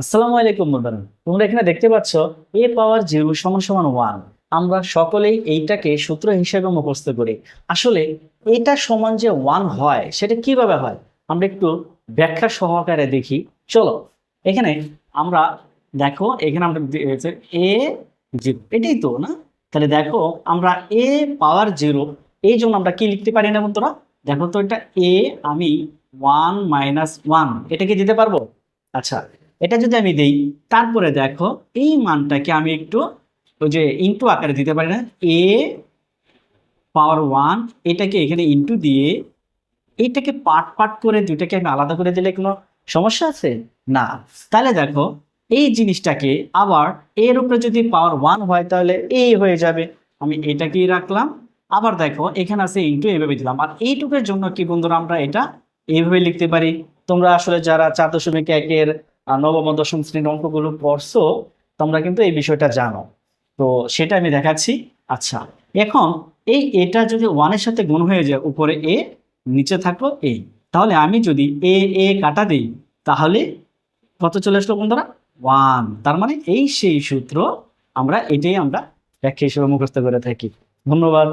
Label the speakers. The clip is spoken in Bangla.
Speaker 1: আসসালামু আলাইকুম বন্ধুরা তোমরা এখানে দেখতে পাচ্ছ, এ পাওয়ার জিরো সমান সমান ওয়ান। আমরা সকলেই এইটাকে সূত্র হিসেবে মুখস্থ করি। আসলে এটা সমান যে ওয়ান হয়, সেটা কীভাবে হয়? আমরা একটু ব্যাখ্যা সহকারে দেখি। চলো, এখানে আমরা দেখো, এখানে আমরা এ জিরো। এটাই তো, না? তাহলে দেখো, আমরা এ পাওয়ার জিরো, এই জন্য আমরা কি লিখতে পারি না বন্ধুরা? দেখো তো এটা এ, আমি ওয়ান মাইনাস ওয়ান এটা কি দিতে পারব? আচ্ছা এটা যদি আমি দেই, তারপরে দেখো, এই মানটাকে আমি একটু ওই যে ইন্টু আকারে দিতে পারি না এ পাওয়ার ওয়ান এটাকে এখানে ইন্টু দিয়ে এইটাকে পার্ট পার্ট করে, দুইটাকে আমি আলাদা করে দিলে কোনো সমস্যা আছে? না। তাহলে দেখো, এই জিনিসটাকে আবার এর উপরে যদি পাওয়ার ওয়ান হয়, তাহলে এই হয়ে যাবে। আমি এটাকেই রাখলাম। আবার দেখো, এখানে আছে ইন্টু এইভাবে দিলাম। আর এইটুকের জন্য কি বন্ধুরা, আমরা এটা এইভাবে লিখতে পারি? তোমরা আসলে যারা চার দশমিক একের নবম দশম শ্রেণির অঙ্কগুলো পড়ছো, তোমরা কিন্তু এই বিষয়টা জানো। তো সেটা আমি দেখাচ্ছি। আচ্ছা এখন এই এটা যদি ওয়ানের সাথে গুণ হয়ে যায়, উপরে এ নিচে থাকল এই তাহলে আমি যদি এ এ কাটা দিই, তাহলে কত চলে আসলো বন্ধুরা? ওয়ান তার মানে এই সেই সূত্র আমরা এটাই আমরা ব্যাখ্যা হিসেবে মুখস্থ করে থাকি। ধন্যবাদ।